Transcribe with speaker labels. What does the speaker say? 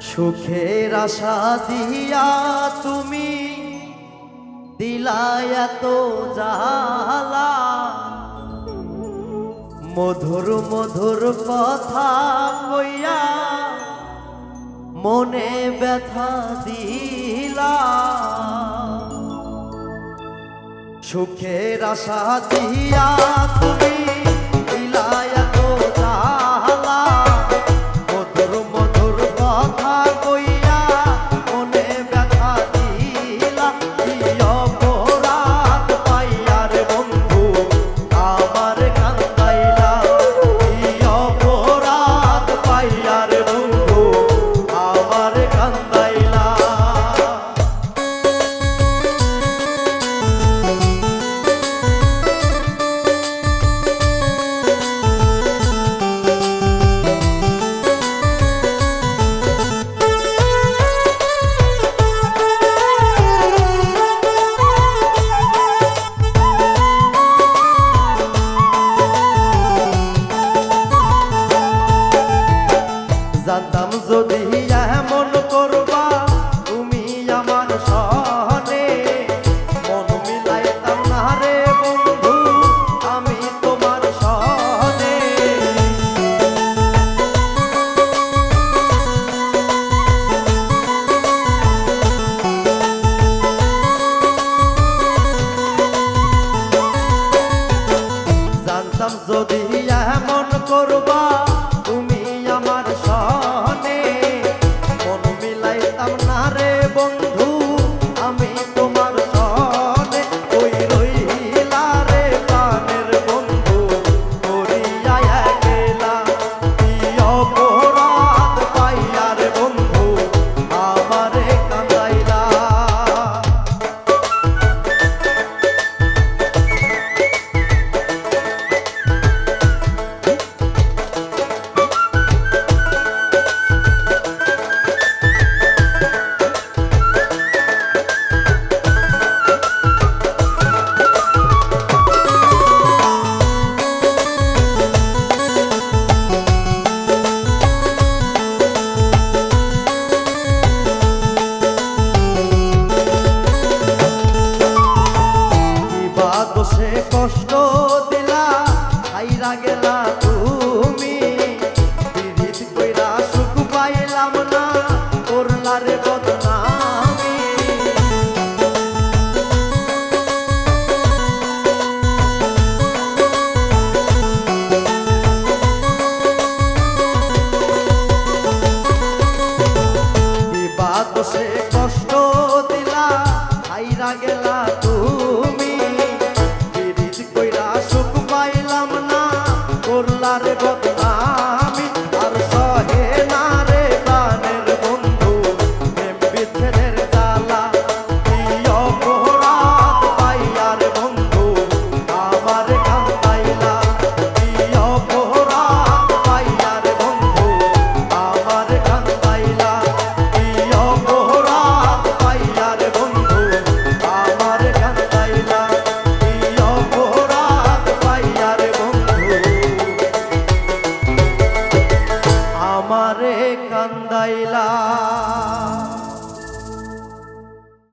Speaker 1: সুখের আশা দিয়া তুমি দিলাই এত জালা মধুর মধুর কথা কইয়া মনে ব্যথা দিলা। সুখের আশা দিয়া তুমি দিলায় জানতাম যদি এমন করবা তুমি আমার সহনে মন মিলাইতাম না রে বন্ধু। বসে কষ্ট আমারে কান্দাইলা।